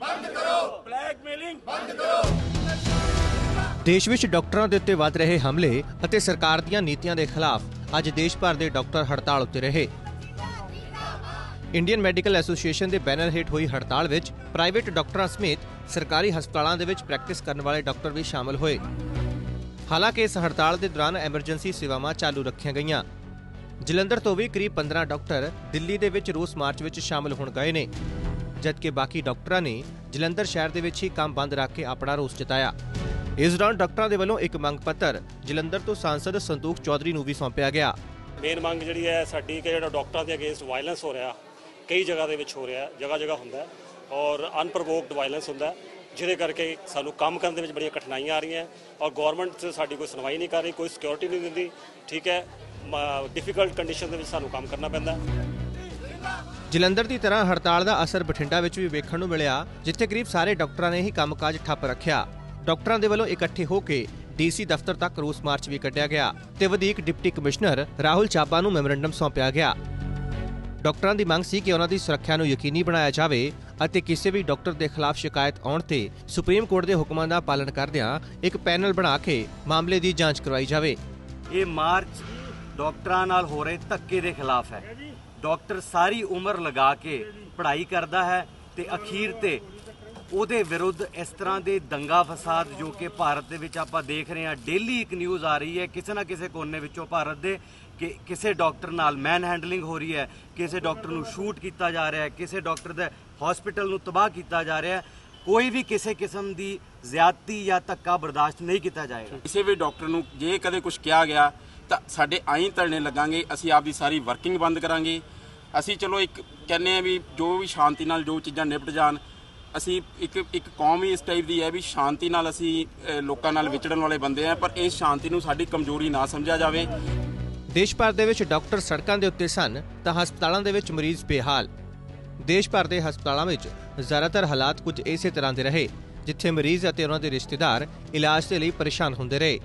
ਬੰਦ ਕਰੋ। ਦੇਸ਼ ਵਿੱਚ ਡਾਕਟਰਾਂ ਦੇ ਉੱਤੇ ਵੱਧ ਰਹੇ ਹਮਲੇ ਅਤੇ ਸਰਕਾਰ ਦੀਆਂ ਨੀਤੀਆਂ ਦੇ ਖਿਲਾਫ ਅੱਜ ਦੇਸ਼ ਭਰ ਦੇ ਡਾਕਟਰ ਹੜਤਾਲ ਉੱਤੇ ਰਹੇ। ਇੰਡੀਅਨ ਮੈਡੀਕਲ ਐਸੋਸੀਏਸ਼ਨ ਦੇ ਬੈਨਰ ਹੇਠ ਹੋਈ ਹੜਤਾਲ ਵਿੱਚ ਪ੍ਰਾਈਵੇਟ ਡਾਕਟਰਾਂ ਸਮੇਤ ਸਰਕਾਰੀ ਹਸਪਤਾਲਾਂ ਦੇ ਵਿੱਚ ਪ੍ਰੈਕਟਿਸ ਕਰਨ ਵਾਲੇ ਡਾਕਟਰ ਵੀ ਸ਼ਾਮਲ ਹੋਏ। ਹਾਲਾਂਕਿ ਇਸ ਹੜਤਾਲ ਦੇ ਦੌਰਾਨ ਐਮਰਜੈਂਸੀ ਸੇਵਾਵਾਂ ਚਾਲੂ ਰੱਖੀਆਂ ਗਈਆਂ। ਜਲੰਧਰ ਤੋਂ ਵੀ ਕਰੀਬ 15 ਡਾਕਟਰ ਦਿੱਲੀ ਦੇ ਵਿੱਚ ਰੋਸ ਮਾਰਚ ਵਿੱਚ ਸ਼ਾਮਲ ਹੋਣ ਗਏ ਨੇ। ਜਦਕਿ ਬਾਕੀ ਡਾਕਟਰਾਂ ਨੇ ਜਲੰਧਰ ਸ਼ਹਿਰ ਦੇ ਵਿੱਚ ਹੀ ਕੰਮ ਬੰਦ ਰੱਖ ਕੇ ਆਪਣਾ ਰੋਸ ਜਤਾਇਆ। ਇਸ ਦੌਰਾਨ ਡਾਕਟਰਾਂ ਦੇ ਵੱਲੋਂ ਇੱਕ ਮੰਗ ਪੱਤਰ ਜਲੰਧਰ ਤੋਂ ਸਾਂਸਦ ਸੰਤੋਖ ਚੌਧਰੀ ਨੂੰ ਵੀ ਸੌਂਪਿਆ ਗਿਆ। ਮੇਨ ਮੰਗ ਜਿਹੜੀ ਹੈ ਸਾਡੀ ਕਿ ਜਿਹੜਾ ਡਾਕਟਰਾਂ ਦੇ ਅਗੇਂਸਟ ਵਾਇਲੈਂਸ ਹੋ ਰਿਹਾ, ਕਈ ਜਗ੍ਹਾ ਦੇ ਵਿੱਚ ਹੋ ਰਿਹਾ ਜਗ੍ਹਾ ਜਗ੍ਹਾ ਹੁੰਦਾ ਔਰ ਅਨਪ੍ਰੋਵੋਕਡ ਵਾਇਲੈਂਸ ਹੁੰਦਾ ਜਿਹਦੇ ਕਰਕੇ ਸਾਨੂੰ ਕੰਮ ਕਰਨ ਦੇ ਵਿੱਚ ਬੜੀਆਂ ਕਠਿਨਾਈਆਂ ਆ ਰਹੀਆਂ ਔਰ ਗਵਰਨਮੈਂਟ ਸਾਡੀ ਕੋਈ ਸੁਣਵਾਈ ਨਹੀਂ ਕਰ ਰਹੀ, ਕੋਈ ਸਿਕਿਉਰਿਟੀ ਨਹੀਂ ਦਿੰਦੀ, ਠੀਕ ਹੈ ਡਿਫਿਕਲਟ ਕੰਡੀਸ਼ਨ ਦੇ ਵਿੱਚ ਸਾਨੂੰ ਕੰਮ ਕਰਨਾ ਪੈਂਦਾ ਜਲੰਧਰ ਦੀ ਤਰ੍ਹਾਂ ਹੜਤਾਲ ਦਾ ਅਸਰ ਬਠਿੰਡਾ ਵਿੱਚ ਵੀ ਵੇਖਣ ਨੂੰ ਮਿਲਿਆ, ਜਿੱਥੇ ਕਰੀਬ ਸਾਰੇ ਡਾਕਟਰਾਂ ਨੇ ਹੀ ਕੰਮਕਾਜ ਠੱਪ ਰੱਖਿਆ। ਡਾਕਟਰਾਂ ਦੇ ਵੱਲੋਂ ਇਕੱਠੇ ਹੋ ਕੇ ਡੀਸੀ ਦਫ਼ਤਰ ਤੱਕ ਰੋਸ ਮਾਰਚ ਵੀ ਕੱਢਿਆ ਗਿਆ ਤੇ ਵਧੀਕ ਡਿਪਟੀ ਕਮਿਸ਼ਨਰ ਰਾਹੁਲ ਚਾਬਾ ਨੂੰ ਮੈਮੋਰੈਂਡਮ ਸੌਂਪਿਆ ਗਿਆ। ਡਾਕਟਰਾਂ ਦੀ ਮੰਗ ਸੀ ਕਿ ਉਹਨਾਂ ਦੀ ਸੁਰੱਖਿਆ ਨੂੰ ਯਕੀਨੀ ਬਣਾਇਆ ਜਾਵੇ ਅਤੇ ਕਿਸੇ ਵੀ ਡਾਕਟਰ ਦੇ ਖਿਲਾਫ ਸ਼ਿਕਾਇਤ ਆਉਣ ਤੇ ਸੁਪਰੀਮ ਕੋਰਟ ਦੇ ਹੁਕਮਾਂ ਦਾ ਪਾਲਣ ਕਰਦਿਆਂ ਇੱਕ ਪੈਨਲ ਬਣਾ ਕੇ ਮਾਮਲੇ ਦੀ ਜਾਂਚ ਕਰਵਾਈ ਜਾਵੇ। ਇਹ ਮਾਰਚ ਡਾਕਟਰਾਂ ਨਾਲ ਹੋ ਰਹੇ ਧੱਕੇ ਦੇ ਖਿਲਾਫ ਹੈ। ਡਾਕਟਰ ਸਾਰੀ ਉਮਰ ਲਗਾ ਕੇ ਪੜ੍ਹਾਈ ਕਰਦਾ ਹੈ ਤੇ ਅਖੀਰ ਤੇ ਉਹਦੇ ਵਿਰੁੱਧ ਇਸ ਤਰ੍ਹਾਂ ਦੇ ਦੰਗਾ ਫਸਾਦ ਜੋ ਕਿ ਭਾਰਤ ਦੇ ਵਿੱਚ ਆਪਾਂ ਦੇਖ ਰਹੇ ਹਾਂ। ਡੇਲੀ ਇੱਕ ਨਿਊਜ਼ ਆ ਰਹੀ ਹੈ, ਕਿਸੇ ਨਾ ਕਿਸੇ ਕੋਨੇ ਵਿੱਚੋਂ ਭਾਰਤ ਦੇ ਕਿ ਕਿਸੇ ਡਾਕਟਰ ਨਾਲ ਮੈਨ ਹੈਂਡਲਿੰਗ ਹੋ ਰਹੀ ਹੈ, ਕਿਸੇ ਡਾਕਟਰ ਨੂੰ ਸ਼ੂਟ ਕੀਤਾ ਜਾ ਰਿਹਾ ਹੈ, ਕਿਸੇ ਡਾਕਟਰ ਦੇ ਹਸਪੀਟਲ ਨੂੰ ਤਬਾਹ ਕੀਤਾ ਜਾ ਰਿਹਾ ਹੈ। ਕੋਈ ਵੀ ਕਿਸੇ ਕਿਸਮ ਦੀ ਜ਼ਿਆਦਤੀ ਜਾਂ ਧੱਕਾ ਬਰਦਾਸ਼ਤ ਨਹੀਂ ਕੀਤਾ ਜਾਏਗਾ। ਕਿਸੇ ਵੀ ਡਾਕਟਰ ਨੂੰ ਜੇ ਕਦੇ ਕੁਝ ਕਿਹਾ ਗਿਆ ਸਾਡੇ ਆਈ ਧਰਨੇ ਲੱਗਾਂਗੇ, ਅਸੀਂ ਆਪਦੀ ਸਾਰੀ ਵਰਕਿੰਗ ਬੰਦ ਕਰਾਂਗੇ। ਅਸੀਂ ਚਲੋ ਇੱਕ ਕਹਿੰਨੇ ਆ ਵੀ ਜੋ ਵੀ ਸ਼ਾਂਤੀ ਨਾਲ ਜੋ ਚੀਜ਼ਾਂ ਨਿਪਟ ਜਾਣ, ਅਸੀਂ ਇੱਕ ਇੱਕ ਕੌਮ ਹੀ ਇਸ ਟਾਈਪ ਦੀ ਹੈ ਵੀ ਸ਼ਾਂਤੀ ਨਾਲ ਅਸੀਂ ਲੋਕਾਂ ਨਾਲ ਵਿਚੜਨ ਵਾਲੇ ਬੰਦੇ ਆ, ਪਰ ਇਸ ਸ਼ਾਂਤੀ ਨੂੰ ਸਾਡੀ ਕਮਜ਼ੋਰੀ ਨਾ ਸਮਝਿਆ ਜਾਵੇ। ਦੇਸ਼ ਭਰ ਦੇ ਵਿੱਚ ਡਾਕਟਰ ਸੜਕਾਂ ਦੇ ਉੱਤੇ ਸਨ, ਤਾਂ ਹਸਪਤਾਲਾਂ ਦੇ ਵਿੱਚ ਮਰੀਜ਼ ਬੇਹਾਲ। ਦੇਸ਼ ਭਰ ਦੇ ਹਸਪਤਾਲਾਂ ਵਿੱਚ ਜ਼ਿਆਦਾਤਰ ਹਾਲਾਤ ਕੁਝ ਇਸੇ ਤਰ੍ਹਾਂ ਦੇ ਰਹੇ, ਜਿੱਥੇ ਮਰੀਜ਼ ਅਤੇ ਉਹਨਾਂ ਦੇ ਰਿਸ਼ਤੇਦਾਰ ਇਲਾਜ ਦੇ ਲਈ ਪਰੇਸ਼ਾਨ ਹੁੰਦੇ ਰਹੇ।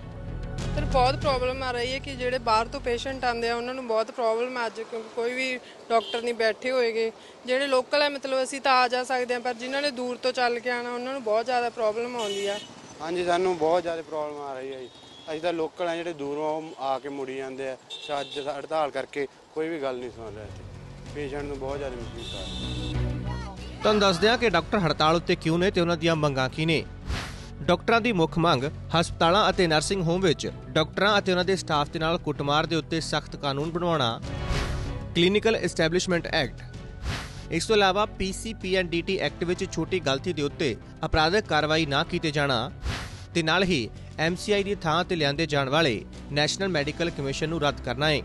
ਸਰ ਬਹੁਤ ਪ੍ਰੋਬਲਮ ਆ ਰਹੀ ਹੈ ਕਿ ਜਿਹੜੇ ਬਾਹਰ ਤੋਂ ਪੇਸ਼ੈਂਟ ਆਉਂਦੇ ਆ ਉਹਨਾਂ ਨੂੰ ਬਹੁਤ ਪ੍ਰੋਬਲਮ ਆ ਅੱਜ ਕਿਉਂਕਿ ਕੋਈ ਵੀ ਡਾਕਟਰ ਨਹੀਂ ਬੈਠੇ ਹੋਏਗੇ। ਜਿਹੜੇ ਲੋਕਲ ਹੈ ਮਤਲਬ ਅਸੀਂ ਤਾਂ ਆ ਜਾ ਸਕਦੇ ਹਾਂ ਪਰ ਜਿਨ੍ਹਾਂ ਨੇ ਦੂਰ ਤੋਂ ਚੱਲ ਕੇ ਆਣਾ ਉਹਨਾਂ ਨੂੰ ਬਹੁਤ ਜ਼ਿਆਦਾ ਪ੍ਰੋਬਲਮ ਆਉਂਦੀ ਆ। ਹਾਂਜੀ ਸਾਨੂੰ ਬਹੁਤ ਜ਼ਿਆਦਾ ਪ੍ਰੋਬਲਮ ਆ ਰਹੀ ਹੈ ਜੀ। ਅਸੀਂ ਤਾਂ ਲੋਕਲ ਆ ਜਿਹੜੇ ਦੂਰੋਂ ਆ ਕੇ ਮੁੜੀ ਜਾਂਦੇ ਆ ਅੱਜ ਹੜਤਾਲ ਕਰਕੇ ਕੋਈ ਵੀ ਗੱਲ ਨਹੀਂ ਸੁਣ ਰਿਹਾ ਇੱਥੇ। ਪੇਸ਼ੈਂਟ ਨੂੰ ਬਹੁਤ ਜ਼ਿਆਦਾ ਮੁਸ਼ਕਿਲ ਆ ਰਹੀ। ਹੈ ਤੁਹਾਨੂੰ ਦੱਸਦੇ ਹਾਂ ਕਿ ਡਾਕਟਰ ਹੜਤਾਲ ਉੱਤੇ ਕਿਉਂ ਨੇ ਤੇ ਉਹਨਾਂ ਦੀਆਂ ਮੰਗਾਂ ਕੀ ਨੇ। ਡਾਕਟਰਾਂ ਦੀ ਮੁੱਖ ਮੰਗ ਹਸਪਤਾਲਾਂ ਅਤੇ ਨਰਸਿੰਗ ਹੋਮ ਵਿੱਚ ਡਾਕਟਰਾਂ ਅਤੇ ਉਹਨਾਂ ਦੇ ਸਟਾਫ ਦੇ ਨਾਲ ਕੁੱਟਮਾਰ ਦੇ ਉੱਤੇ ਸਖਤ ਕਾਨੂੰਨ ਬਣਾਉਣਾ। ਕਲੀਨਿਕਲ ਐਸਟੈਬਲਿਸ਼ਮੈਂਟ ਐਕਟ ਇਸ ਤੋਂ ਇਲਾਵਾ ਪੀਸੀਪੀਐਨਡੀਟੀ ਐਕਟ ਵਿੱਚ ਛੋਟੀ ਗਲਤੀ ਦੇ ਉੱਤੇ ਅਪਰਾਧਿਕ ਕਾਰਵਾਈ ਨਾ ਕੀਤੇ ਜਾਣਾ ਤੇ ਨਾਲ ਹੀ ਐਮਸੀਆਈ ਦੀ ਥਾਂ ਤੇ ਲਿਆਂਦੇ ਜਾਣ ਵਾਲੇ ਨੈਸ਼ਨਲ ਮੈਡੀਕਲ ਕਮਿਸ਼ਨ ਨੂੰ ਰੱਦ ਕਰਨਾ ਹੈ